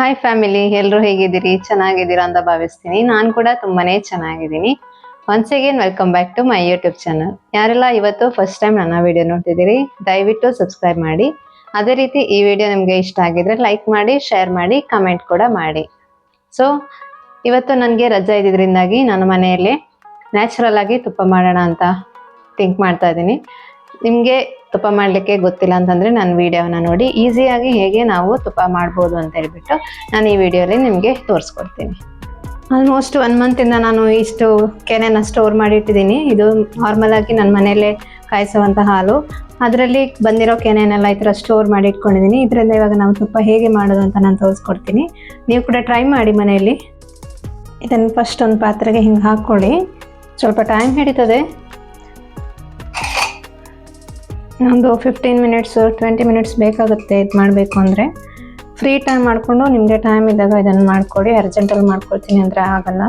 Hi family ಎಲ್ಲರೂ ಹೇಗಿದ್ದೀರಿ? ಚೆನ್ನಾಗಿದ್ದೀರಾ ಅಂತ ಭಾವಿಸ್ತೀನಿ. ನಾನು ಕೂಡ ತುಂಬಾನೇ ಚೆನ್ನಾಗಿದ್ದೀನಿ. Once again welcome back to my YouTube channel ಯಾರೆಲ್ಲ ಇವತ್ತು ಫಸ್ಟ್ ಟೈಮ್ ನನ್ನ ವಿಡಿಯೋ ನೋಡ್ತಿದ್ದೀರಿ, ದಯವಿಟ್ಟು ಸಬ್ಸ್ಕ್ರೈಬ್ ಮಾಡಿ. ಅದೇ ರೀತಿ ಈ ವಿಡಿಯೋ ನಿಮಗೆ ಇಷ್ಟ ಆಗಿದ್ರೆ ಲೈಕ್ ಮಾಡಿ ಶೇರ್ ಮಾಡಿ ಕಮೆಂಟ್ ಕೂಡ ಮಾಡಿ. ಸೊ ಇವತ್ತು ನನಗೆ ರಜಾ ಇದ್ದಿದ್ರಿಂದಾಗಿ ನಾನು ಮನೆಯಲ್ಲಿ ನ್ಯಾಚುರಲ್ ಆಗಿ ತುಪ್ಪ ಮಾಡೋಣ ಅಂತ ಥಿಂಕ್ ಮಾಡ್ತಾ ಇದ್ದೀನಿ. ನಿಮಗೆ ತುಪ್ಪ ಮಾಡಲಿಕ್ಕೆ ಗೊತ್ತಿಲ್ಲ ಅಂತಂದರೆ ನನ್ನ ವಿಡಿಯೋನ ನೋಡಿ, ಈಸಿಯಾಗಿ ಹೇಗೆ ನಾವು ತುಪ್ಪ ಮಾಡ್ಬೋದು ಅಂತ ಹೇಳ್ಬಿಟ್ಟು ನಾನು ಈ ವಿಡಿಯೋಲಿ ನಿಮಗೆ ತೋರಿಸ್ಕೊಡ್ತೀನಿ. ಆಲ್ಮೋಸ್ಟ್ ಒನ್ ಮಂತಿಂದ ನಾನು ಇಷ್ಟು ಕೆನೆನ ಸ್ಟೋರ್ ಮಾಡಿ ಇಟ್ಟಿದ್ದೀನಿ ಇದು ನಾರ್ಮಲಾಗಿ ನನ್ನ ಮನೆಯಲ್ಲೇ ಕಾಯಿಸುವಂಥ ಹಾಲು. ಅದರಲ್ಲಿ ಬಂದಿರೋ ಕೆನೆನೆಲ್ಲ ಈ ಥರ ಸ್ಟೋರ್ ಮಾಡಿ ಇಟ್ಕೊಂಡಿದ್ದೀನಿ ಇದರಿಂದ ಇವಾಗ ನಾವು ತುಪ್ಪ ಹೇಗೆ ಮಾಡೋದು ಅಂತ ನಾನು ತೋರಿಸ್ಕೊಡ್ತೀನಿ. ನೀವು ಕೂಡ ಟ್ರೈ ಮಾಡಿ ಮನೆಯಲ್ಲಿ. ಇದನ್ನು ಫಸ್ಟ್ ಒಂದು ಪಾತ್ರೆಗೆ ಹಿಂಗೆ ಹಾಕ್ಕೊಳ್ಳಿ. ಸ್ವಲ್ಪ ಟೈಮ್ ಹಿಡಿತದೆ. ಒಂದು ಫಿಫ್ಟೀನ್ ಮಿನಿಟ್ಸ್ ಟ್ವೆಂಟಿ ಮಿನಿಟ್ಸ್ ಬೇಕಾಗುತ್ತೆ ಇದು ಮಾಡಬೇಕು ಅಂದರೆ. ಫ್ರೀ ಟೈಮ್ ಮಾಡಿಕೊಂಡು ನಿಮಗೆ ಟೈಮ್ ಇದ್ದಾಗ ಇದನ್ನು ಮಾಡಿಕೊಡಿ ಅರ್ಜೆಂಟಲ್ಲಿ ಮಾಡ್ಕೊಳ್ತೀನಿ ಅಂದರೆ ಆಗಲ್ಲ.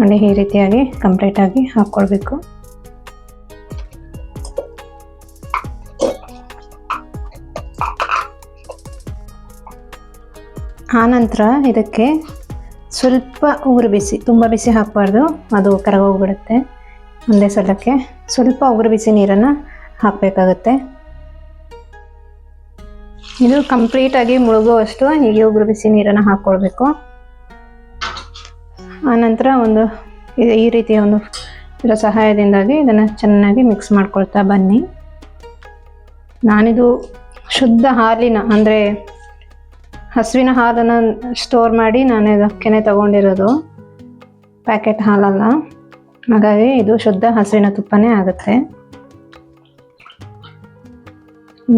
ನೋಡಿ, ಈ ರೀತಿಯಾಗಿ ಕಂಪ್ಲೀಟಾಗಿ ಹಾಕ್ಕೊಳ್ಬೇಕು ಆನಂತರ ಇದಕ್ಕೆ ಸ್ವಲ್ಪ ಉಗುರು ಬಿಸಿ, ತುಂಬ ಬಿಸಿ ಹಾಕಬಾರ್ದು, ಅದು ಕರಗೋಗ್ಬಿಡುತ್ತೆ. ಒಂದೇ ಸಲಕ್ಕೆ ಸ್ವಲ್ಪ ಉಗುರು ಬಿಸಿ ನೀರನ್ನು ಹಾಕಬೇಕಾಗುತ್ತೆ. ಇದು ಕಂಪ್ಲೀಟಾಗಿ ಮುಳುಗುವಷ್ಟು ಹೀಗೆ ಉಗುರು ಬಿಸಿ ನೀರನ್ನು ಹಾಕ್ಕೊಳ್ಬೇಕು ಆನಂತರ ಒಂದು ಈ ರೀತಿಯ ಒಂದು ಇದರ ಸಹಾಯದಿಂದಾಗಿ ಇದನ್ನು ಚೆನ್ನಾಗಿ ಮಿಕ್ಸ್ ಮಾಡ್ಕೊಳ್ತಾ ಬನ್ನಿ. ನಾನಿದು ಶುದ್ಧ ಹಾಲಿನ ಅಂದರೆ ಹಸುವಿನ ಹಾಲನ್ನು ಸ್ಟೋರ್ ಮಾಡಿ ನಾನು ಇದಕ್ಕೇನೆ ತಗೊಂಡಿರೋದು. ಪ್ಯಾಕೆಟ್ ಹಾಲಲ್ಲ. ಹಾಗಾಗಿ ಇದು ಶುದ್ಧ ಹಸುವಿನ ತುಪ್ಪನೇ ಆಗುತ್ತೆ.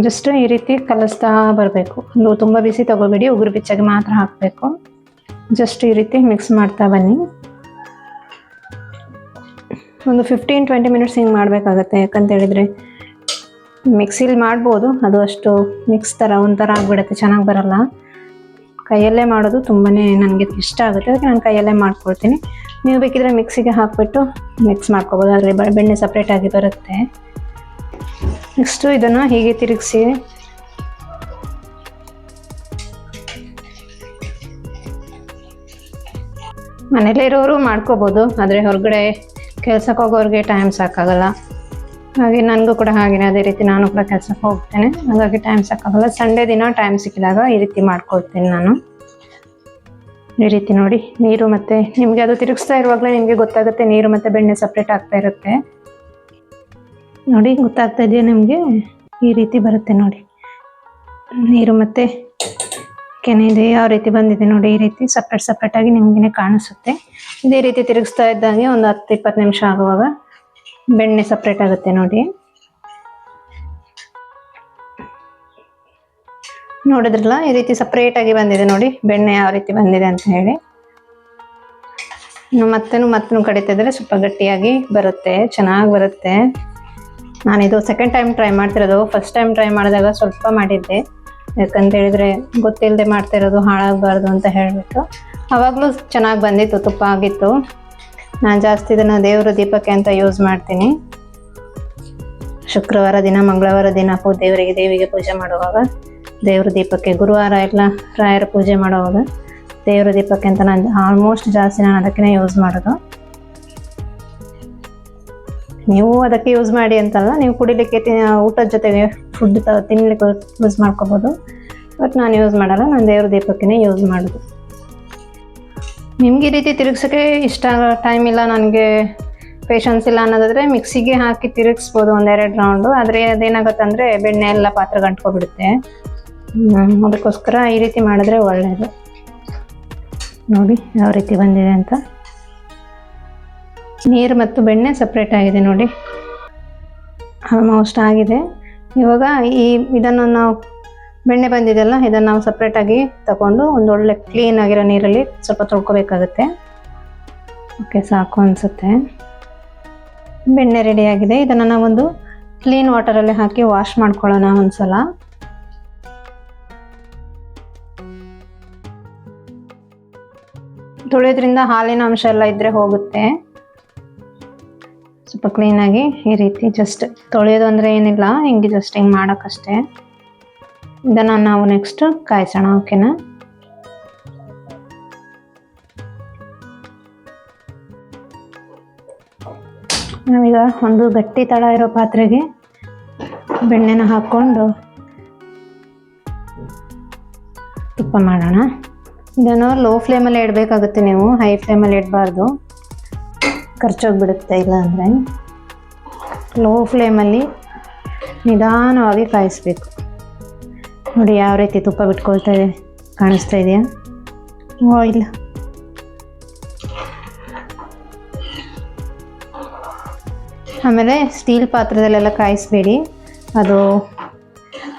ಜಸ್ಟ್ ಈ ರೀತಿ ಕಲಿಸ್ತಾ ಬರಬೇಕು. ಒಂದು ತುಂಬ ಬಿಸಿ ತಗೋಬೇಡಿ, ಉಗುರು ಬಿಚ್ಚಾಗಿ ಮಾತ್ರ ಹಾಕಬೇಕು. ಜಸ್ಟ್ ಈ ರೀತಿ ಮಿಕ್ಸ್ ಮಾಡ್ತಾ ಬನ್ನಿ. ಒಂದು ಫಿಫ್ಟೀನ್ ಟ್ವೆಂಟಿ ಮಿನಿಟ್ಸ್ ಹಿಂಗೆ ಮಾಡಬೇಕಾಗತ್ತೆ. ಯಾಕಂತ ಹೇಳಿದರೆ ಮಿಕ್ಸಿಲಿ ಮಾಡ್ಬೋದು, ಅದು ಅಷ್ಟು ಮಿಕ್ಸ್ ಥರ ಒಂಥರ ಆಗಿಬಿಡುತ್ತೆ, ಚೆನ್ನಾಗಿ ಬರಲ್ಲ. ಕೈಯಲ್ಲೇ ಮಾಡೋದು ತುಂಬಾ ನನಗೆ ಇಷ್ಟ ಆಗುತ್ತೆ. ಅದಕ್ಕೆ ನಾನು ಕೈಯಲ್ಲೇ ಮಾಡ್ಕೊಳ್ತೀನಿ. ನೀವು ಬೇಕಿದ್ರೆ ಮಿಕ್ಸಿಗೆ ಹಾಕಿಬಿಟ್ಟು ಮಿಕ್ಸ್ ಮಾಡ್ಕೋಬೋದು. ಬ ಬೆಣ್ಣೆ ಸಪ್ರೇಟಾಗಿ ಬರುತ್ತೆ. ನೆಕ್ಸ್ಟು ಇದನ್ನು ಹೀಗೆ ತಿರುಗಿಸಿ. ಮನೇಲೇ ಇರೋರು ಮಾಡ್ಕೋಬೋದು, ಆದರೆ ಹೊರಗಡೆ ಕೆಲ್ಸಕ್ಕೆ ಹೋಗೋರಿಗೆ ಟೈಮ್ ಸಾಕಾಗಲ್ಲ. ಹಾಗೆ ನನಗೂ ಕೂಡ ಹಾಗೆಯೇ ಅದೇ ರೀತಿ ನಾನು ಕೂಡ ಕೆಲಸಕ್ಕೆ ಹೋಗ್ತೇನೆ. ಹಾಗಾಗಿ ಟೈಮ್ ಸಾಕಾಗಲ್ಲ. ಸಂಡೇ ದಿನ ಟೈಮ್ ಸಿಕ್ಕಿದಾಗ ಈ ರೀತಿ ಮಾಡ್ಕೊಳ್ತೀನಿ ನಾನು. ಈ ರೀತಿ ನೋಡಿ, ನೀರು ಮತ್ತು ನಿಮಗೆ ಅದು ತಿರುಗಿಸ್ತಾ ಇರುವಾಗಲೇ ನಿಮಗೆ ಗೊತ್ತಾಗುತ್ತೆ ನೀರು ಮತ್ತು ಬೆಣ್ಣೆ ಸಪ್ರೇಟ್ ಆಗ್ತಾ ಇರುತ್ತೆ. ನೋಡಿ, ಗೊತ್ತಾಗ್ತಾ ಇದೆಯಾ ನಿಮಗೆ? ಈ ರೀತಿ ಬರುತ್ತೆ ನೋಡಿ. ನೀರು ಮತ್ತು ಕೆನೆ ಇದೆ ಯಾವ ರೀತಿ ಬಂದಿದೆ ನೋಡಿ, ಈ ರೀತಿ ಸಪ್ರೇಟ್ ಸಪ್ರೇಟಾಗಿ ನಿಮಗೇ ಕಾಣಿಸುತ್ತೆ. ಇದೇ ರೀತಿ ತಿರುಗಿಸ್ತಾ ಇದ್ದಾಗೆ ಒಂದು ಹತ್ತು ಇಪ್ಪತ್ತು ನಿಮಿಷ ಆಗುವಾಗ ಬೆಣ್ಣೆ ಸಪ್ರೇಟ್ ಆಗುತ್ತೆ ನೋಡಿ. ನೋಡಿದ್ರಲ್ಲ, ಈ ರೀತಿ ಸಪ್ರೇಟ್ ಆಗಿ ಬಂದಿದೆ ನೋಡಿ, ಬೆಣ್ಣೆ ಯಾವ ರೀತಿ ಬಂದಿದೆ ಅಂತ ಹೇಳಿ. ಮತ್ತೇನು ಮತ್ತೂ ಕಡಿತಿದ್ರೆ ಸ್ವಲ್ಪ ಗಟ್ಟಿಯಾಗಿ ಬರುತ್ತೆ, ಚೆನ್ನಾಗಿ ಬರುತ್ತೆ. ನಾನಿದು ಸೆಕೆಂಡ್ ಟೈಮ್ ಟ್ರೈ ಮಾಡ್ತಿರೋದು. ಫಸ್ಟ್ ಟೈಮ್ ಟ್ರೈ ಮಾಡಿದಾಗ ಸ್ವಲ್ಪ ಮಾಡಿದ್ದೆ. ಯಾಕಂತ ಹೇಳಿದ್ರೆ ಗೊತ್ತಿಲ್ಲದೆ ಮಾಡ್ತಿರೋದು ಹಾಳಾಗಬಾರ್ದು ಅಂತ ಹೇಳಿಬಿಟ್ಟು. ಅವಾಗಲೂ ಚೆನ್ನಾಗಿ ಬಂದಿತ್ತು, ತುಪ್ಪ ಆಗಿತ್ತು. ನಾನು ಜಾಸ್ತಿ ಇದನ್ನು ದೇವರ ದೀಪಕ್ಕೆ ಅಂತ ಯೂಸ್ ಮಾಡ್ತೀನಿ. ಶುಕ್ರವಾರ ದಿನ, ಮಂಗಳವಾರ ದಿನ ದೇವರಿಗೆ ದೇವಿಗೆ ಪೂಜೆ ಮಾಡುವಾಗ. ದೇವ್ರ ದೀಪಕ್ಕೆ ಗುರುವಾರ ಎಲ್ಲ ರಾಯರ ಪೂಜೆ ಮಾಡುವಾಗ ದೇವ್ರ ದೀಪಕ್ಕೆ ಅಂತ ನಾನು ಆಲ್ಮೋಸ್ಟ್ ಜಾಸ್ತಿ ನಾನು ಅದಕ್ಕೆ ಯೂಸ್ ಮಾಡೋದು. ನೀವು ಅದಕ್ಕೆ ಯೂಸ್ ಮಾಡಿ ಅಂತಲ್ಲ ನೀವು ಕುಡಿಲಿಕ್ಕೆ ಊಟದ ಜೊತೆಗೆ ಫುಡ್ ತಿನ್ನಲಿಕ್ಕೆ ಯೂಸ್ ಮಾಡ್ಕೋಬೋದು. ಬಟ್ ನಾನು ಯೂಸ್ ಮಾಡಲ್ಲ ನಾನು ದೇವ್ರ ದೀಪಕ್ಕೆ ಯೂಸ್ ಮಾಡೋದು. ನಿಮ್ಗೆ ಈ ರೀತಿ ತಿರುಗ್ಸೋಕ್ಕೆ ಇಷ್ಟ ಟೈಮ್ ಇಲ್ಲ ನನಗೆ ಪೇಷನ್ಸ್ ಇಲ್ಲ ಅನ್ನೋದಾದ್ರೆ ಮಿಕ್ಸಿಗೆ ಹಾಕಿ ತಿರುಗಿಸ್ಬೋದು ಒಂದೆರಡು ರೌಂಡು ಆದರೆ ಅದೇನಾಗುತ್ತೆ ಅಂದರೆ ಬೆಣ್ಣೆ ಎಲ್ಲ ಪಾತ್ರೆ ಗಂಟ್ಕೊಬಿಡುತ್ತೆ ಹ್ಮ್, ಅದಕ್ಕೋಸ್ಕರ ಈ ರೀತಿ ಮಾಡಿದ್ರೆ ಒಳ್ಳೆಯದು ನೋಡಿ, ಯಾವ ರೀತಿ ಬಂದಿದೆ ಅಂತ. ನೀರು ಮತ್ತು ಬೆಣ್ಣೆ ಸಪ್ರೇಟ್ ಆಗಿದೆ ನೋಡಿ. ಆಲ್ಮೋಸ್ಟ್ ಆಗಿದೆ. ಇವಾಗ ಈ ಇದನ್ನು ನಾವು ಬೆಣ್ಣೆ ಬಂದಿದೆಯಲ್ಲ, ಇದನ್ನು ನಾವು ಸಪ್ರೇಟಾಗಿ ತಗೊಂಡು ಒಂದು ಒಳ್ಳೆ ಕ್ಲೀನ್ ಆಗಿರೋ ನೀರಲ್ಲಿ ಸ್ವಲ್ಪ ತೊಳ್ಕೊಬೇಕಾಗುತ್ತೆ. ಓಕೆ ಸಾಕು ಅನಿಸುತ್ತೆ. ಬೆಣ್ಣೆ ರೆಡಿಯಾಗಿದೆ ಇದನ್ನು ನಾವೊಂದು ಕ್ಲೀನ್ ವಾಟರಲ್ಲಿ ಹಾಕಿ ವಾಶ್ ಮಾಡ್ಕೊಳ್ಳೋಣ ಒಂದ್ಸಲ. ತೊಳೆಯೋದ್ರಿಂದ ಹಾಲಿನ ಅಂಶ ಎಲ್ಲ ಇದ್ದರೆ ಹೋಗುತ್ತೆ. ಸ್ವಲ್ಪ ಕ್ಲೀನಾಗಿ ಈ ರೀತಿ ಜಸ್ಟ್ ತೊಳೆಯೋದು ಅಂದರೆ ಏನಿಲ್ಲ, ಹಿಂಗೆ ಜಸ್ಟ್ ಹಿಂಗೆ ಮಾಡೋಕ್ಕಷ್ಟೇ ಇದನ್ನು ನಾವು ನೆಕ್ಸ್ಟ್ ಕಾಯಿಸೋಣ ಓಕೆನಾ ನಾವೀಗ ಒಂದು ಗಟ್ಟಿ ತಳ ಇರೋ ಪಾತ್ರೆಗೆ ಬೆಣ್ಣೆನ ಹಾಕ್ಕೊಂಡು ತುಪ್ಪ ಮಾಡೋಣ. ಇದನ್ನು ಲೋ ಫ್ಲೇಮಲ್ಲಿ ಇಡಬೇಕಾಗುತ್ತೆ ನೀವು ಹೈ ಫ್ಲೇಮಲ್ಲಿ ಇಡಬಾರ್ದು. ಖರ್ಚೋಗ್ಬಿಡುತ್ತೆ ಇಲ್ಲ ಅಂದರೆ. ಲೋ ಫ್ಲೇಮಲ್ಲಿ ನಿಧಾನವಾಗಿ ಕಾಯಿಸ್ಬೇಕು. ನೋಡಿ ಯಾವ ರೀತಿ ತುಪ್ಪ ಬಿಟ್ಕೊಳ್ತಾ ಇದೆ, ಕಾಣಿಸ್ತಾ ಇದೆಯಾ? ಆಯಿಲ್ ಆಮೇಲೆ ಸ್ಟೀಲ್ ಪಾತ್ರದಲ್ಲೆಲ್ಲ ಕಾಯಿಸ್ಬೇಡಿ. ಅದು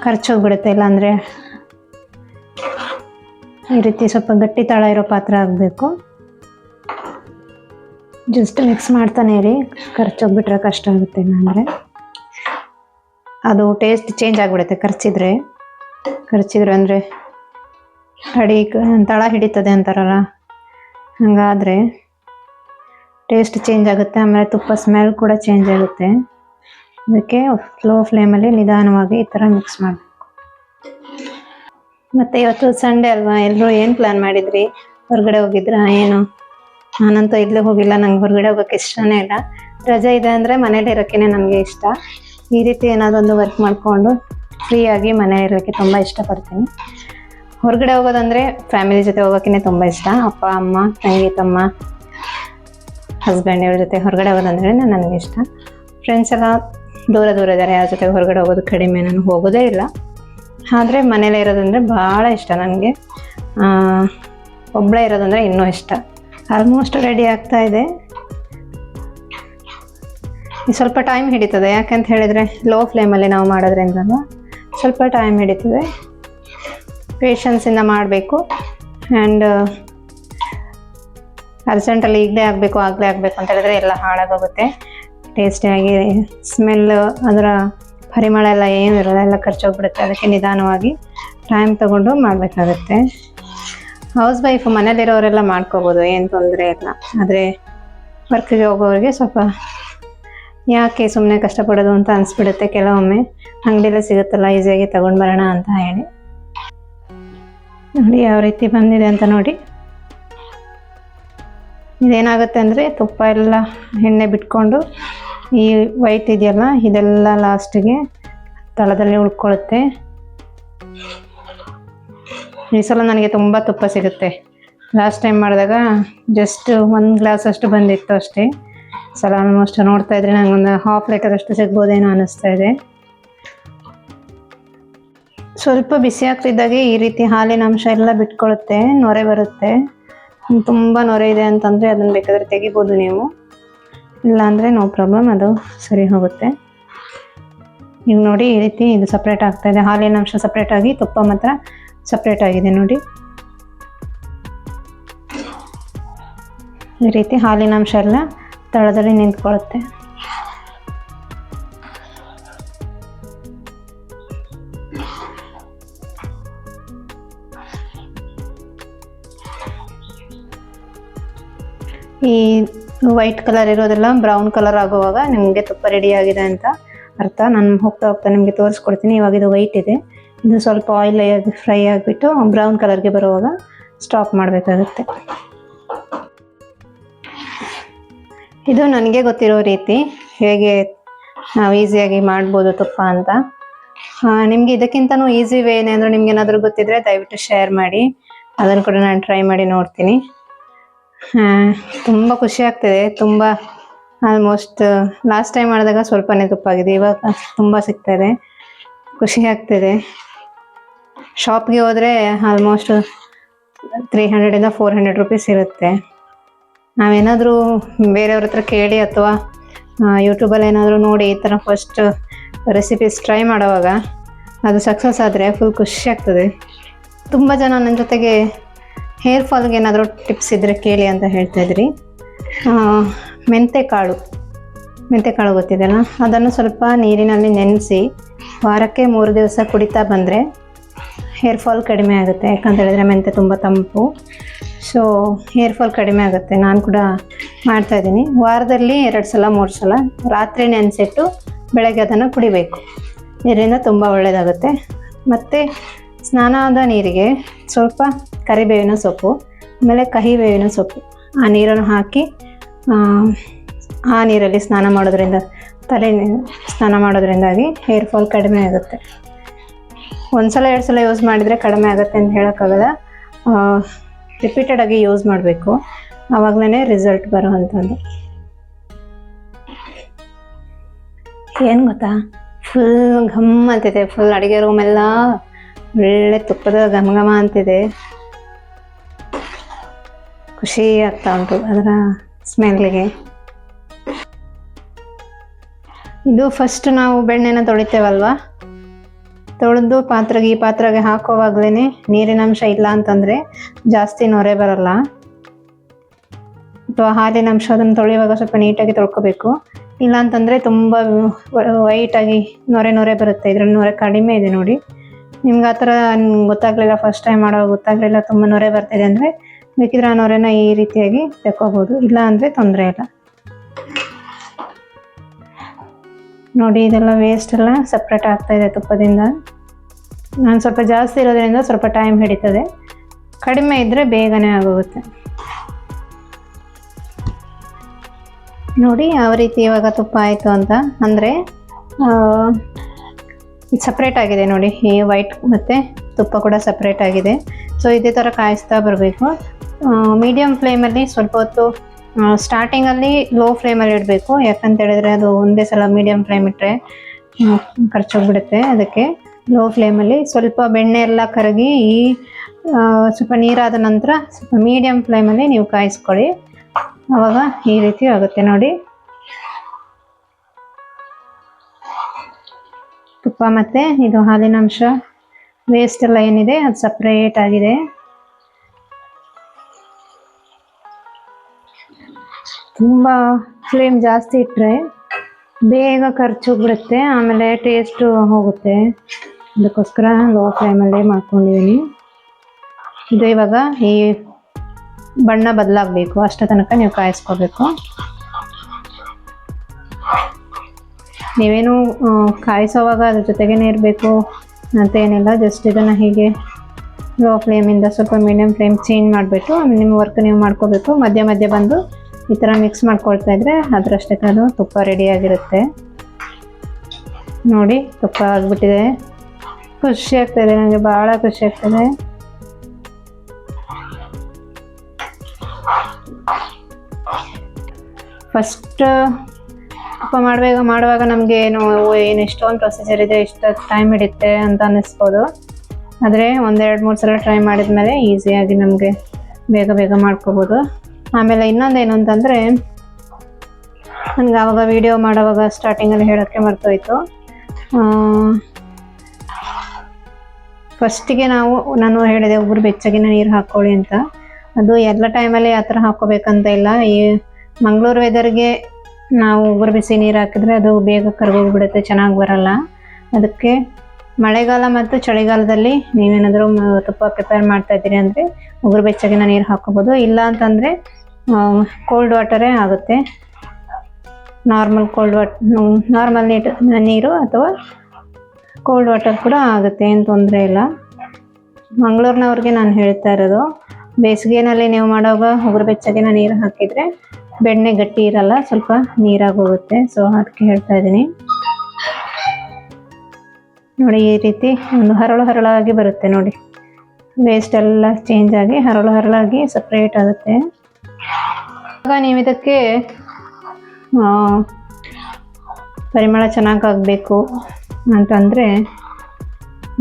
ಖರ್ಚೋಗ್ಬಿಡುತ್ತೆ ಇಲ್ಲಾಂದರೆ ಈ ರೀತಿ ಸ್ವಲ್ಪ ಗಟ್ಟಿ ತಳ ಇರೋ ಪಾತ್ರ ಆಗಬೇಕು ಜಸ್ಟ್ ಮಿಕ್ಸ್ ಮಾಡ್ತಾನೆ ಇರಿ. ಖರ್ಚೋಗ್ಬಿಟ್ರೆ ಕಷ್ಟ ಆಗುತ್ತೆ ಏನಂದರೆ. ಅದು ಟೇಸ್ಟ್ ಚೇಂಜ್ ಆಗಿಬಿಡುತ್ತೆ ಖರ್ಚಿದ್ರೆ ಖರ್ಚಿದ್ರೆ ಅಂದರೆ ಅಡಿ ತಳ ಹಿಡಿತದೆ ಅಂತಾರಲ್ಲ. ಹಂಗಾದರೆ ಟೇಸ್ಟ್ ಚೇಂಜ್ ಆಗುತ್ತೆ, ಆಮೇಲೆ ತುಪ್ಪ ಸ್ಮೆಲ್ ಕೂಡ ಚೇಂಜ್ ಆಗುತ್ತೆ. ಅದಕ್ಕೆ ಸ್ಲೋ ಫ್ಲೇಮಲ್ಲಿ ನಿಧಾನವಾಗಿ ಈ ಥರ ಮಿಕ್ಸ್ ಮಾಡಬೇಕು. ಮತ್ತು ಇವತ್ತು ಸಂಡೇ ಅಲ್ವಾ? ಎಲ್ಲರೂ ಏನು ಪ್ಲಾನ್ ಮಾಡಿದ್ರಿ? ಹೊರಗಡೆ ಹೋಗಿದ್ರಾ? ಏನು? ನಾನಂತೂ ಇಲ್ಲೇ ಹೋಗಿಲ್ಲ, ನಂಗೆ ಹೊರಗಡೆ ಹೋಗಕ್ಕೆ ಇಷ್ಟನೇ ಇಲ್ಲ. ರಜೆ ಇದೆ ಅಂದರೆ ಮನೇಲಿ ಇರೋಕ್ಕೇ ನನಗೆ ಇಷ್ಟ. ಈ ರೀತಿ ಏನಾದರೂ ಒಂದು ವರ್ಕ್ ಮಾಡಿಕೊಂಡು ಫ್ರೀಯಾಗಿ ಮನೇಲಿ ತುಂಬ ಇಷ್ಟಪಡ್ತೀನಿ. ಹೊರಗಡೆ ಹೋಗೋದಂದರೆ ಫ್ಯಾಮಿಲಿ ಜೊತೆ ಹೋಗೋಕ್ಕೇ ತುಂಬ ಇಷ್ಟ. ಅಪ್ಪ, ಅಮ್ಮ, ತಂಗಿ, ತಮ್ಮ ಹಸ್ಬೆಂಡ್ ಇವ್ರ ಜೊತೆ ಹೊರಗಡೆ ಹೋಗೋದಂದ್ರೆ ನನಗೆ ಇಷ್ಟ. ಫ್ರೆಂಡ್ಸ್ ಎಲ್ಲ ದೂರ ದೂರ ಇದ್ದಾರೆ ಯಾರ ಜೊತೆ ಹೊರಗಡೆ ಹೋಗೋದು ಕಡಿಮೆ ನಾನು ಹೋಗೋದೇ ಇಲ್ಲ. ಆದರೆ ಮನೇಲೇ ಇರೋದಂದರೆ ಭಾಳ ಇಷ್ಟ ನನಗೆ. ಒಬ್ಬಳೇ ಇರೋದಂದರೆ ಇನ್ನೂ ಇಷ್ಟ. ಆಲ್ಮೋಸ್ಟ್ ರೆಡಿ ಆಗ್ತಾ ಇದೆ. ಸ್ವಲ್ಪ ಟೈಮ್ ಹಿಡಿತದೆ, ಯಾಕಂತ ಹೇಳಿದರೆ ಲೋ ಫ್ಲೇಮಲ್ಲಿ ನಾವು ಮಾಡೋದ್ರಿಂದ ಸ್ವಲ್ಪ ಟೈಮ್ ಹಿಡಿತದೆ. ಪೇಷನ್ಸಿಂದ ಮಾಡಬೇಕು. ಆ್ಯಂಡ್ ಅರ್ಜೆಂಟಲ್ಲಿ ಈಗಲೇ ಆಗಬೇಕು, ಆಗಲೇ ಆಗಬೇಕು ಅಂತ ಹೇಳಿದ್ರೆ ಎಲ್ಲ ಹಾಳಾಗೋಗುತ್ತೆ. ಟೇಸ್ಟಿಯಾಗಿ ಸ್ಮೆಲ್ ಅದರ ಪರಿಮಳ ಎಲ್ಲ ಏನು ಇರಲ್ಲ, ಎಲ್ಲ ಖರ್ಚೋಗ್ಬಿಡುತ್ತೆ. ಅದಕ್ಕೆ ನಿಧಾನವಾಗಿ ಟೈಮ್ ತಗೊಂಡು ಮಾಡಬೇಕಾಗುತ್ತೆ. ಹೌಸ್ ವೈಫ್ ಮನೇಲಿರೋರೆಲ್ಲ ಮಾಡ್ಕೋಬೋದು, ಏನು ತೊಂದರೆ ಇಲ್ಲ. ಆದರೆ ವರ್ಕ್ಗೆ ಹೋಗೋರಿಗೆ ಸ್ವಲ್ಪ ಯಾಕೆ ಸುಮ್ಮನೆ ಕಷ್ಟಪಡೋದು ಅಂತ ಅನಿಸ್ಬಿಡುತ್ತೆ ಕೆಲವೊಮ್ಮೆ. ಅಂಗಡಿಯಲ್ಲೇ ಸಿಗುತ್ತಲ್ಲ, ಈಸಿಯಾಗಿ ತಗೊಂಡು ಬರೋಣ ಅಂತ ಹೇಳಿ. ನೋಡಿ ಯಾವ ರೀತಿ ಬಂದಿದೆ ಅಂತ ನೋಡಿ. ಇದೇನಾಗುತ್ತೆ ಅಂದರೆ ತುಪ್ಪ ಎಲ್ಲ ಎಣ್ಣೆ ಬಿಟ್ಕೊಂಡು ಈ ವೈಟ್ ಇದೆಯಲ್ಲ, ಇದೆಲ್ಲ ಲಾಸ್ಟಿಗೆ ತಳದಲ್ಲಿ ಉಳ್ಕೊಳ್ಳುತ್ತೆ ಈ ಸಲ ನನಗೆ ತುಂಬ ತುಪ್ಪ ಸಿಗುತ್ತೆ. ಲಾಸ್ಟ್ ಟೈಮ್ ಮಾಡಿದಾಗ ಜಸ್ಟ್ ಒಂದು ಗ್ಲಾಸ್ ಅಷ್ಟು ಬಂದಿತ್ತು ಅಷ್ಟೇ. ಸಲ ಆಲ್ಮೋಸ್ಟ್ ನೋಡ್ತಾ ಇದ್ರೆ ನಂಗೆ ಒಂದು ಹಾಫ್ ಲೀಟರ್ ಅಷ್ಟು ಸಿಗ್ಬೋದೇನೋ ಅನ್ನಿಸ್ತಾ ಇದೆ. ಸ್ವಲ್ಪ ಬಿಸಿ ಆಗ್ತಿದ್ದಾಗೆ ಈ ರೀತಿ ಹಾಲಿನ ಅಂಶ ಎಲ್ಲ ಬಿಟ್ಕೊಳ್ಳುತ್ತೆ ನೊರೆ ಬರುತ್ತೆ. ತುಂಬ ನೊರೆ ಇದೆ ಅಂತಂದರೆ ಅದನ್ನು ಬೇಕಾದರೆ ತೆಗಿಬೋದು ನೀವು. ಇಲ್ಲಾಂದರೆ ನೋ ಪ್ರಾಬ್ಲಮ್ ಅದು ಸರಿ ಹೋಗುತ್ತೆ. ನೀವು ನೋಡಿ ಈ ರೀತಿ ಇದು ಸಪ್ರೇಟ್ ಆಗ್ತಾ ಇದೆ. ಹಾಲಿನ ಅಂಶ ಸಪ್ರೇಟ್ ಆಗಿ, ತುಪ್ಪ ಮಾತ್ರ ಸಪ್ರೇಟ್ ಆಗಿದೆ ನೋಡಿ. ಈ ರೀತಿ ಹಾಲಿನ ಅಂಶ ಎಲ್ಲ ತಳದಲ್ಲಿ ನಿಂತ್ಕೊಳ್ಳುತ್ತೆ. ಈ ವೈಟ್ ಕಲರ್ ಇರೋದೆಲ್ಲ ಬ್ರೌನ್ ಕಲರ್ ಆಗುವಾಗ ನಿಮಗೆ ತುಪ್ಪ ರೆಡಿ ಆಗಿದೆ ಅಂತ ಅರ್ಥ. ನಾನು ಹೋಗ್ತಾ ಹೋಗ್ತಾ ನಿಮಗೆ ತೋರಿಸ್ಕೊಡ್ತೀನಿ. ಇವಾಗ ಇದು ವೈಟ್ ಇದೆ. ಇದು ಸ್ವಲ್ಪ ಆಯಿಲ್ ಆಗಿ ಫ್ರೈ ಆಗಿಬಿಟ್ಟು ಬ್ರೌನ್ ಕಲರ್ಗೆ ಬರುವಾಗ ಸ್ಟಾಪ್ ಮಾಡಬೇಕಾಗುತ್ತೆ. ಇದು ನನಗೆ ಗೊತ್ತಿರೋ ರೀತಿ ಹೇಗೆ ನಾವು ಈಸಿಯಾಗಿ ಮಾಡ್ಬೋದು ತುಪ್ಪ ಅಂತ. ನಿಮಗೆ ಇದಕ್ಕಿಂತನೂ ಈಸಿ ವೇ ಏನಾದರೂ ನಿಮ್ಗೆ ಏನಾದರೂ ಗೊತ್ತಿದ್ರೆ ದಯವಿಟ್ಟು ಶೇರ್ ಮಾಡಿ. ಅದನ್ನು ಕೂಡ ನಾನು ಟ್ರೈ ಮಾಡಿ ನೋಡ್ತೀನಿ. ತುಂಬ ಖುಷಿ ಆಗ್ತಿದೆ. ತುಂಬ ಆಲ್ಮೋಸ್ಟ್ ಲಾಸ್ಟ್ ಟೈಮ್ ಮಾಡಿದಾಗ ಸ್ವಲ್ಪನೇ ತುಪ್ಪಾಗಿದೆ. ಇವಾಗ ತುಂಬ ಸಿಗ್ತಾ ಇದೆ ಖುಷಿ ಆಗ್ತಿದೆ. ಶಾಪ್ಗೆ ಹೋದರೆ ಆಲ್ಮೋಸ್ಟ್ ತ್ರೀ ಹಂಡ್ರೆಡಿಂದ ಫೋರ್ ಹಂಡ್ರೆಡ್ ರುಪೀಸ್ ಇರುತ್ತೆ. ನಾವೇನಾದರೂ ಬೇರೆಯವ್ರ ಹತ್ರ ಕೇಳಿ ಅಥವಾ ಯೂಟ್ಯೂಬಲ್ಲಿ ಏನಾದರೂ ನೋಡಿ ಈ ಥರ ಫಸ್ಟ್ ರೆಸಿಪೀಸ್ ಟ್ರೈ ಮಾಡುವಾಗ ಅದು ಸಕ್ಸಸ್ ಆದರೆ ಫುಲ್ ಖುಷಿ ಆಗ್ತದೆ. ತುಂಬ ಜನ ನನ್ನ ಜೊತೆಗೆ ಹೇರ್ ಫಾಲ್ಗೆ ಏನಾದರೂ ಟಿಪ್ಸ್ ಇದ್ದರೆ ಕೇಳಿ ಅಂತ ಹೇಳ್ತಾ ಇದ್ರಿ. ಮೆಂತೆ ಕಾಳು ಮೆಂತೆ ಕಾಳು ಗೊತ್ತಿದೆಯಲ್ಲ? ಅದನ್ನು ಸ್ವಲ್ಪ ನೀರಿನಲ್ಲಿ ನೆನೆಸಿ ವಾರಕ್ಕೆ ಮೂರು ದಿವಸ ಕುಡಿತಾ ಬಂದರೆ ಹೇರ್ ಫಾಲ್ ಕಡಿಮೆ ಆಗುತ್ತೆ. ಯಾಕಂತ ಹೇಳಿದ್ರೆ ಮೆಂತೆ ತುಂಬ ತಂಪು. ಸೊ ಹೇರ್ ಫಾಲ್ ಕಡಿಮೆ ಆಗುತ್ತೆ. ನಾನು ಕೂಡ ಮಾಡ್ತಾ ಇದ್ದೀನಿ. ವಾರದಲ್ಲಿ ಎರಡು ಸಲ, ಮೂರು ಸಲ ರಾತ್ರಿ ನೆನೆಸಿಟ್ಟು ಬೆಳಗ್ಗೆ ಅದನ್ನು ಕುಡಿಬೇಕು. ಇದರಿಂದ ತುಂಬ ಒಳ್ಳೆಯದಾಗುತ್ತೆ ಮತ್ತು ಸ್ನಾನದ ನೀರಿಗೆ ಸ್ವಲ್ಪ ಕರಿಬೇವಿನ ಸೊಪ್ಪು ಆಮೇಲೆ ಕಹಿ ಬೇವಿನ ಸೊಪ್ಪು. ಆ ನೀರನ್ನು ಹಾಕಿ ಆ, ನೀರಲ್ಲಿ ಸ್ನಾನ ಮಾಡೋದ್ರಿಂದ ತಲೆ ಸ್ನಾನ ಮಾಡೋದ್ರಿಂದಾಗಿ ಹೇರ್ ಫಾಲ್ ಕಡಿಮೆ ಆಗುತ್ತೆ. ಒಂದ್ಸಲ ಎರಡು ಸಲ ಯೂಸ್ ಮಾಡಿದರೆ ಕಡಿಮೆ ಆಗುತ್ತೆ ಅಂತ ಹೇಳೋಕ್ಕಾಗಲ್ಲ. ರಿಪೀಟೆಡಾಗಿ ಯೂಸ್ ಮಾಡಬೇಕು. ಆವಾಗಲೇ ರಿಸಲ್ಟ್ ಬರುವಂಥದ್ದು ಏನು ಗೊತ್ತಾ? ಫುಲ್ ಘಮ್ ಅಂತಿದೆ. ಫುಲ್ ಅಡುಗೆ ರೂಮೆಲ್ಲ ಒಳ್ಳೆ ತುಪ್ಪದ ಘಮ ಘಮ ಅಂತಿದೆ. ಖುಷಿ ಆಗ್ತಾ ಉಂಟು ಅದರ ಸ್ಮೆಲ್ಗೆ. ಇದು ಫಸ್ಟ್ ನಾವು ಬೆಣ್ಣೆನ ತೊಳಿತೇವಲ್ವಾ? ತೊಳೆದು ಪಾತ್ರೆಗೆ ಈ ಪಾತ್ರೆಗೆ ಹಾಕೋವಾಗ್ಲೇ ನೀರಿನ ಅಂಶ ಇಲ್ಲ ಅಂತಂದರೆ ಜಾಸ್ತಿ ನೊರೆ ಬರಲ್ಲ. ಅಥವಾ ಹಾಲಿನ ಅಂಶ ಅದನ್ನು ತೊಳೆಯುವಾಗ ಸ್ವಲ್ಪ ನೀಟಾಗಿ ತೊಳ್ಕೋಬೇಕು. ಇಲ್ಲ ಅಂತಂದರೆ ತುಂಬ ವೈಟಾಗಿ ನೊರೆ ನೊರೆ ಬರುತ್ತೆ. ಇದ್ರಲ್ಲಿ ನೊರೆ ಕಡಿಮೆ ಇದೆ ನೋಡಿ. ನಿಮ್ಗೆ ಆ ಥರ ಗೊತ್ತಾಗಲಿಲ್ಲ ಫಸ್ಟ್ ಟೈಮ್ ಮಾಡುವಾಗ ಗೊತ್ತಾಗಲಿಲ್ಲ, ತುಂಬ ನೊರೆ ಬರ್ತಿದೆ ಅಂದರೆ ಬೇಕಿದ್ರೆ ಅನ್ನೋರೇನ ಈ ರೀತಿಯಾಗಿ ತೆಕ್ಕೋಬೋದು. ಇಲ್ಲ ಅಂದರೆ ತೊಂದರೆ ಇಲ್ಲ. ನೋಡಿ, ಇದೆಲ್ಲ ವೇಸ್ಟ್ ಎಲ್ಲ ಸಪ್ರೇಟ್ ಆಗ್ತಾ ಇದೆ ತುಪ್ಪದಿಂದ. ನಾನು ಸ್ವಲ್ಪ ಜಾಸ್ತಿ ಇರೋದ್ರಿಂದ ಸ್ವಲ್ಪ ಟೈಮ್ ಹಿಡಿತದೆ. ಕಡಿಮೆ ಇದ್ದರೆ ಬೇಗನೆ ಆಗೋಗುತ್ತೆ. ನೋಡಿ, ಯಾವ ರೀತಿ ಇವಾಗ ತುಪ್ಪ ಆಯಿತು ಅಂತ. ಅಂದರೆ ಸಪ್ರೇಟ್ ಆಗಿದೆ ನೋಡಿ. ಈ ವೈಟ್ ಮತ್ತು ತುಪ್ಪ ಕೂಡ ಸಪ್ರೇಟ್ ಆಗಿದೆ. ಸೊ ಇದೇ ಥರ ಕಾಯಿಸ್ತಾ ಬರಬೇಕು. ಮೀಡಿಯಮ್ ಫ್ಲೇಮಲ್ಲಿ ಸ್ವಲ್ಪ ಹೊತ್ತು ಸ್ಟಾರ್ಟಿಂಗಲ್ಲಿ ಲೋ ಫ್ಲೇಮಲ್ಲಿ ಇಡಬೇಕು. ಯಾಕಂತ ಹೇಳಿದ್ರೆ ಅದು ಒಂದೇ ಸಲ ಮೀಡಿಯಂ ಫ್ಲೇಮ್ ಇಟ್ಟರೆ ಖರ್ಚೋಗ್ಬಿಡುತ್ತೆ ಅದಕ್ಕೆ ಲೋ ಫ್ಲೇಮಲ್ಲಿ ಸ್ವಲ್ಪ ಬೆಣ್ಣೆ ಎಲ್ಲ ಕರಗಿ, ಈ ಸ್ವಲ್ಪ ನೀರಾದ ನಂತರ ಸ್ವಲ್ಪ ಮೀಡಿಯಮ್ ಫ್ಲೇಮಲ್ಲಿ ನೀವು ಕಾಯಿಸ್ಕೊಳ್ಳಿ. ಆವಾಗ ಈ ರೀತಿ ಆಗುತ್ತೆ ನೋಡಿ. ತುಪ್ಪ ಮತ್ತು ಇದು ಹಾಲಿನ ಅಂಶ. ವೇಸ್ಟ್ ಎಲ್ಲ ಏನಿದೆ, ಅದು ಸಪ್ರೇಟ್ ಆಗಿದೆ. ತುಂಬ ಫ್ಲೇಮ್ ಜಾಸ್ತಿ ಇಟ್ಟರೆ ಬೇಗ ಖರ್ಚು ಬಿಡುತ್ತೆ ಆಮೇಲೆ ಟೇಸ್ಟು ಹೋಗುತ್ತೆ. ಅದಕ್ಕೋಸ್ಕರ ಲೋ ಫ್ಲೇಮಲ್ಲೇ ಮಾಡ್ಕೊಂಡಿದ್ದೀನಿ ಇದು ಇವಾಗ ಈ ಬಣ್ಣ ಬದಲಾಗಬೇಕು, ಅಷ್ಟ ತನಕ ನೀವು ಕಾಯಿಸ್ಕೋಬೇಕು. ನೀವೇನು ಕಾಯಿಸೋವಾಗ ಅದ್ರ ಜೊತೆಗೇನೆ ಇರಬೇಕು ಅಂತ ಏನಿಲ್ಲ ಜಸ್ಟ್ ಇದನ್ನು ಹೀಗೆ ಲೋ ಫ್ಲೇಮಿಂದ ಸ್ವಲ್ಪ ಮೀಡಿಯಮ್ ಫ್ಲೇಮ್ ಚೇಂಜ್ ಮಾಡಿಬಿಟ್ಟು ನಿಮ್ಮ ವರ್ಕ್ ನೀವು ಮಾಡ್ಕೋಬೇಕು. ಮಧ್ಯ ಮಧ್ಯ ಬಂದು ಈ ಥರ ಮಿಕ್ಸ್ ಮಾಡ್ಕೊಳ್ತಾ ಇದ್ರೆ ಅದರಷ್ಟೇ ಅದು ತುಪ್ಪ ರೆಡಿಯಾಗಿರುತ್ತೆ ನೋಡಿ, ತುಪ್ಪ ಆಗಿಬಿಟ್ಟಿದೆ. ಖುಷಿ ಆಗ್ತಾಯಿದೆ ನನಗೆ ಭಾಳ ಖುಷಿ ಆಗ್ತದೆ ಫಸ್ಟ್ ತುಪ್ಪ ಮಾಡುವಾಗ ಮಾಡುವಾಗ ನಮಗೆ ಏನು ಏನು ಎಷ್ಟೊಂದು ಪ್ರೊಸೀಜರ್ ಇದೆ, ಎಷ್ಟು ಟೈಮ್ ಹಿಡಿಯುತ್ತೆ ಅಂತ ಅನ್ನಿಸ್ಬೋದು. ಆದರೆ ಒಂದೆರಡು, ಮೂರು ಸಲ ಟ್ರೈ ಮಾಡಿದ ಮೇಲೆ ಈಸಿಯಾಗಿ ನಮಗೆ ಬೇಗ ಬೇಗ ಮಾಡ್ಕೋಬೋದು. ಆಮೇಲೆ ಇನ್ನೊಂದೇನು ಅಂತಂದರೆ ನನಗೆ ಆವಾಗ ವಿಡಿಯೋ ಮಾಡೋವಾಗ ಸ್ಟಾರ್ಟಿಂಗಲ್ಲಿ ಹೇಳೋಕ್ಕೆ ಮರ್ತೋಯ್ತು. ಫಸ್ಟಿಗೆ ನಾವು, ನಾನು ಹೇಳಿದೆ ಒಬ್ಬರು ಬೆಚ್ಚಗಿನ ನೀರು ಹಾಕ್ಕೊಳ್ಳಿ ಅಂತ. ಅದು ಎಲ್ಲ ಟೈಮಲ್ಲಿ ಆ ಥರ ಹಾಕ್ಕೋಬೇಕಂತ ಇಲ್ಲ. ಈ ಮಂಗಳೂರು ವೆದರ್ಗೆ ನಾವು ಉಗುರು ಬಿಸಿ ನೀರು ಹಾಕಿದ್ರೆ ಅದು ಬೇಗ ಕರ್ಗೋಗ್ಬಿಡುತ್ತೆ, ಚೆನ್ನಾಗಿ ಬರಲ್ಲ. ಅದಕ್ಕೆ ಮಳೆಗಾಲ ಮತ್ತು ಚಳಿಗಾಲದಲ್ಲಿ ನೀವೇನಾದರೂ ತುಪ್ಪ ಪ್ರಿಪೇರ್ ಮಾಡ್ತಾ ಇದ್ದೀರಿ ಅಂದರೆ ಉಗುರು ಬೆಚ್ಚಗಿನ ನೀರು ಹಾಕೋಬೋದು ಇಲ್ಲ ಅಂತಂದರೆ ಕೋಲ್ಡ್ ವಾಟರೇ ಆಗುತ್ತೆ. ನಾರ್ಮಲ್ ಕೋಲ್ಡ್ ವಾಟ್ ನಾರ್ಮಲ್ ನೀಟ್, ನೀರು ಅಥವಾ ಕೋಲ್ಡ್ ವಾಟರ್ ಕೂಡ ಆಗುತ್ತೆ, ಏನು ತೊಂದರೆ ಇಲ್ಲ. ಮಂಗಳೂರಿನವ್ರಿಗೆ ನಾನು ಹೇಳ್ತಾ ಇರೋದು, ಬೇಸಿಗೆನಲ್ಲಿ ನೀವು ಮಾಡೋವಾಗ ಉಗುರು ಬೆಚ್ಚಗಿನ ನೀರು ಹಾಕಿದರೆ ಬೆಣ್ಣೆ ಗಟ್ಟಿ ಇರಲ್ಲ, ಸ್ವಲ್ಪ ನೀರಾಗಿ ಹೋಗುತ್ತೆ. ಸೊ ಅದಕ್ಕೆ ಹೇಳ್ತಾ ಇದ್ದೀನಿ. ನೋಡಿ, ಈ ರೀತಿ ಒಂದು ಹರಳು ಹರಳಾಗಿ ಬರುತ್ತೆ ನೋಡಿ. ವೇಸ್ಟ್ ಎಲ್ಲ ಚೇಂಜ್ ಆಗಿ ಹರಳು ಹರಳಾಗಿ ಸಪ್ರೇಟ್ ಆಗುತ್ತೆ. ಆಗ ನೀವು ಇದಕ್ಕೆ ಪರಿಮಳ ಚೆನ್ನಾಗಿ ಆಗಬೇಕು ಅಂತಂದರೆ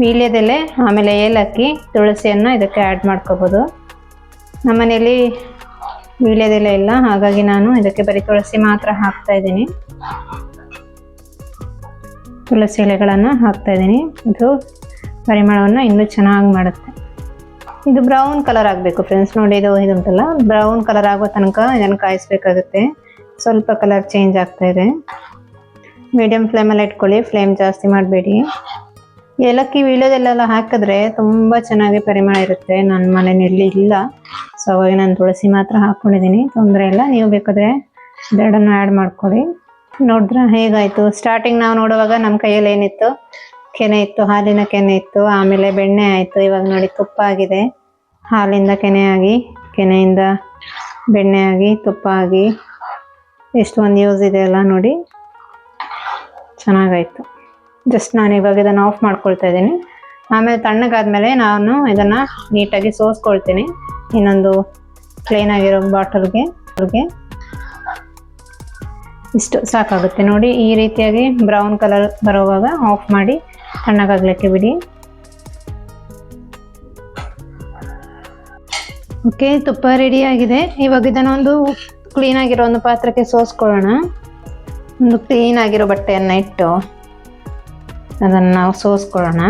ವೀಳ್ಯದೆಲೆ, ಆಮೇಲೆ ಏಲಕ್ಕಿ, ತುಳಸಿಯನ್ನು ಇದಕ್ಕೆ ಆ್ಯಡ್ ಮಾಡ್ಕೋಬೋದು. ನಮ್ಮನೇಲಿ ವೀಳ್ಯದೆಲೆ ಇಲ್ಲ, ಹಾಗಾಗಿ ನಾನು ಇದಕ್ಕೆ ಬರೀ ತುಳಸಿ ಮಾತ್ರ ಹಾಕ್ತಾ ಇದ್ದೀನಿ. ತುಳಸಿ ಎಲೆಗಳನ್ನು ಹಾಕ್ತಾ ಇದ್ದೀನಿ. ಇದು ಪರಿಮಳವನ್ನು ಇನ್ನೂ ಚೆನ್ನಾಗಿ ಮಾಡುತ್ತೆ. ಇದು ಬ್ರೌನ್ ಕಲರ್ ಆಗಬೇಕು ಫ್ರೆಂಡ್ಸ್ ನೋಡಿ ಇದು ಇದುಂಟಲ್ಲ, ಬ್ರೌನ್ ಕಲರ್ ಆಗೋ ತನಕ ಇದನ್ನು ಕಾಯಿಸ್ಬೇಕಾಗುತ್ತೆ. ಸ್ವಲ್ಪ ಕಲರ್ ಚೇಂಜ್ ಆಗ್ತಾ ಇದೆ. ಮೀಡಿಯಮ್ ಫ್ಲೇಮಲ್ಲಿ ಇಟ್ಕೊಳ್ಳಿ ಫ್ಲೇಮ್ ಜಾಸ್ತಿ ಮಾಡಬೇಡಿ. ಏಲಕ್ಕಿ ವೀಳ್ಯದೆಲ್ಲ ಹಾಕಿದ್ರೆ ತುಂಬ ಚೆನ್ನಾಗಿ ಪರಿಮಳ ಇರುತ್ತೆ. ನನ್ನ ಮನೆಯಲ್ಲಿ ಇಲ್ಲ. ಸೊ ಅವಾಗ ನಾನು ತುಳಸಿ ಮಾತ್ರ ಹಾಕ್ಕೊಂಡಿದ್ದೀನಿ ತೊಂದರೆ ಇಲ್ಲ. ನೀವು ಬೇಕಾದರೆ ಎರಡನ್ನು ಆ್ಯಡ್ ಮಾಡ್ಕೊಳ್ಳಿ. ನೋಡಿದ್ರೆ ಹೇಗಾಯಿತು? ಸ್ಟಾರ್ಟಿಂಗ್ ನಾವು ನೋಡುವಾಗ ನಮ್ಮ ಕೈಯಲ್ಲಿ ಏನಿತ್ತು ಕೆನೆ ಇತ್ತು, ಹಾಲಿನ ಕೆನೆ ಇತ್ತು. ಆಮೇಲೆ ಬೆಣ್ಣೆ ಆಯಿತು. ಇವಾಗ ನೋಡಿ ತುಪ್ಪ ಆಗಿದೆ ಹಾಲಿಂದ ಕೆನೆ ಆಗಿ ಕೆನೆಯಿಂದ ಬೆಣ್ಣೆ ಆಗಿ ತುಪ್ಪ ಆಗಿ ಎಷ್ಟೊಂದು ಯೂಸ್ ಇದೆ ಅಲ್ಲ ನೋಡಿ. ಚೆನ್ನಾಗಾಯಿತು. ಜಸ್ಟ್ ನಾನು ಇವಾಗ ಇದನ್ನು ಆಫ್ ಮಾಡ್ಕೊಳ್ತಾ ಇದ್ದೀನಿ. ಆಮೇಲೆ ತಣ್ಣಗಾದ್ಮೇಲೆ ನಾನು ಇದನ್ನು ನೀಟಾಗಿ ಸೋಸ್ಕೊಳ್ತೀನಿ. ಇನ್ನೊಂದು ಕ್ಲೀನ್ ಆಗಿರೋ ಬಾಟಲ್ಗೆ ಅವ್ರಿಗೆ ಇಷ್ಟು ಸಾಕಾಗುತ್ತೆ ನೋಡಿ. ಈ ರೀತಿಯಾಗಿ ಬ್ರೌನ್ ಕಲರ್ ಬರೋವಾಗ ಆಫ್ ಮಾಡಿ ತಣ್ಣಗಾಗ್ಲಿಕ್ಕೆ ಬಿಡಿ. ಓಕೆ ತುಪ್ಪ ರೆಡಿ ಆಗಿದೆ. ಇವಾಗ ಇದನ್ನೊಂದು ಕ್ಲೀನ್ ಆಗಿರೋ ಒಂದು ಪಾತ್ರಕ್ಕೆ ಸೋಸ್ಕೊಳ್ಳೋಣ. ಒಂದು ಕ್ಲೀನ್ ಆಗಿರೋ ಬಟ್ಟೆಯನ್ನು ಇಟ್ಟು ಅದನ್ನು ನಾವು ಸೋಸ್ಕೊಳ್ಳೋಣ.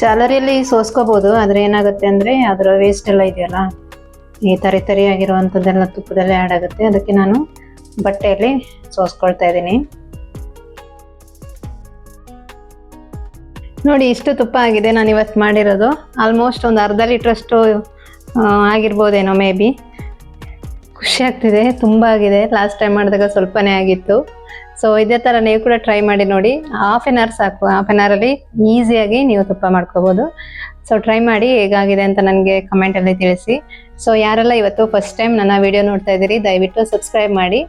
ಚಾಲರಿಯಲ್ಲಿ ಸೋಸ್ಕೋಬೋದು, ಆದರೆ ಏನಾಗುತ್ತೆ ಅಂದ್ರೆ ಅದರ ವೇಸ್ಟ್ ಎಲ್ಲ ಇದೆಯಲ್ಲ? ಈ ತರಿ ತರಿಯಾಗಿರುವಂಥದ್ದೆಲ್ಲ ತುಪ್ಪದಲ್ಲೇ ಆ್ಯಡ್ ಆಗುತ್ತೆ. ಅದಕ್ಕೆ ನಾನು ಬಟ್ಟೆಯಲ್ಲಿ ಸೋಸ್ಕೊಳ್ತಾ ಇದ್ದೀನಿ. ನೋಡಿ, ಇಷ್ಟು ತುಪ್ಪ ಆಗಿದೆ. ನಾನು ಇವತ್ತು ಮಾಡಿರೋದು. ಆಲ್ಮೋಸ್ಟ್ ಒಂದು ಅರ್ಧ ಲೀಟ್ರಷ್ಟು ಆಗಿರ್ಬೋದೇನೋ ಮೇ ಬಿ ಖುಷಿ ಆಗ್ತಿದೆ. ತುಂಬ ಆಗಿದೆ. ಲಾಸ್ಟ್ ಟೈಮ್ ಮಾಡಿದಾಗ ಸ್ವಲ್ಪನೇ ಆಗಿತ್ತು. ಸೊ ಇದೇ ಥರ ನೀವು ಕೂಡ ಟ್ರೈ ಮಾಡಿ ನೋಡಿ. ಹಾಫ್ ಆನ್ ಅವರ್ ಸಾಕು. ಹಾಫ್ ಆನ್ ಅವರಲ್ಲಿ ಈಸಿಯಾಗಿ ನೀವು ತುಪ್ಪ ಮಾಡ್ಕೋಬೋದು. ಸೊ ಟ್ರೈ ಮಾಡಿ ಹೇಗಾಗಿದೆ ಅಂತ ನನಗೆ ಕಮೆಂಟಲ್ಲಿ ತಿಳಿಸಿ. ಸೊ ಯಾರೆಲ್ಲ ಇವತ್ತು ಫಸ್ಟ್ ಟೈಮ್ ನನ್ನ ವಿಡಿಯೋ ನೋಡ್ತಾ ಇದ್ದೀರಿ, ದಯವಿಟ್ಟು ಸಬ್ಸ್ಕ್ರೈಬ್ ಮಾಡಿ.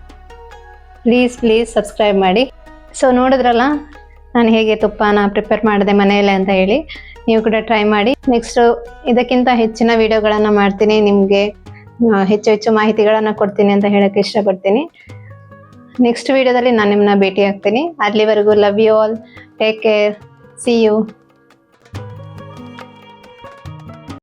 ಪ್ಲೀಸ್ ಪ್ಲೀಸ್ ಸಬ್ಸ್ಕ್ರೈಬ್ ಮಾಡಿ. ಸೊ ನೋಡಿದ್ರಲ್ಲ, ನಾನು ಹೇಗೆ ತುಪ್ಪನ ಪ್ರಿಪೇರ್ ಮಾಡಿದೆ ಮನೆಯಲ್ಲೇ ಅಂತ ಹೇಳಿ. ನೀವು ಕೂಡ ಟ್ರೈ ಮಾಡಿ. ನೆಕ್ಸ್ಟ್ ಇದಕ್ಕಿಂತ ಹೆಚ್ಚಿನ ವಿಡಿಯೋಗಳನ್ನು ಮಾಡ್ತೀನಿ. ನಿಮಗೆ ಹೆಚ್ಚು ಹೆಚ್ಚು ಮಾಹಿತಿಗಳನ್ನು ಕೊಡ್ತೀನಿ ಅಂತ ಹೇಳೋಕ್ಕೆ ಇಷ್ಟಪಡ್ತೀನಿ. ನೆಕ್ಸ್ಟ್ ವಿಡಿಯೋದಲ್ಲಿ ನಾನು ನಿಮ್ಮನ್ನ ಭೇಟಿ ಆಗ್ತೀನಿ ಅಲ್ಲಿವರೆಗೂ love you all take care see you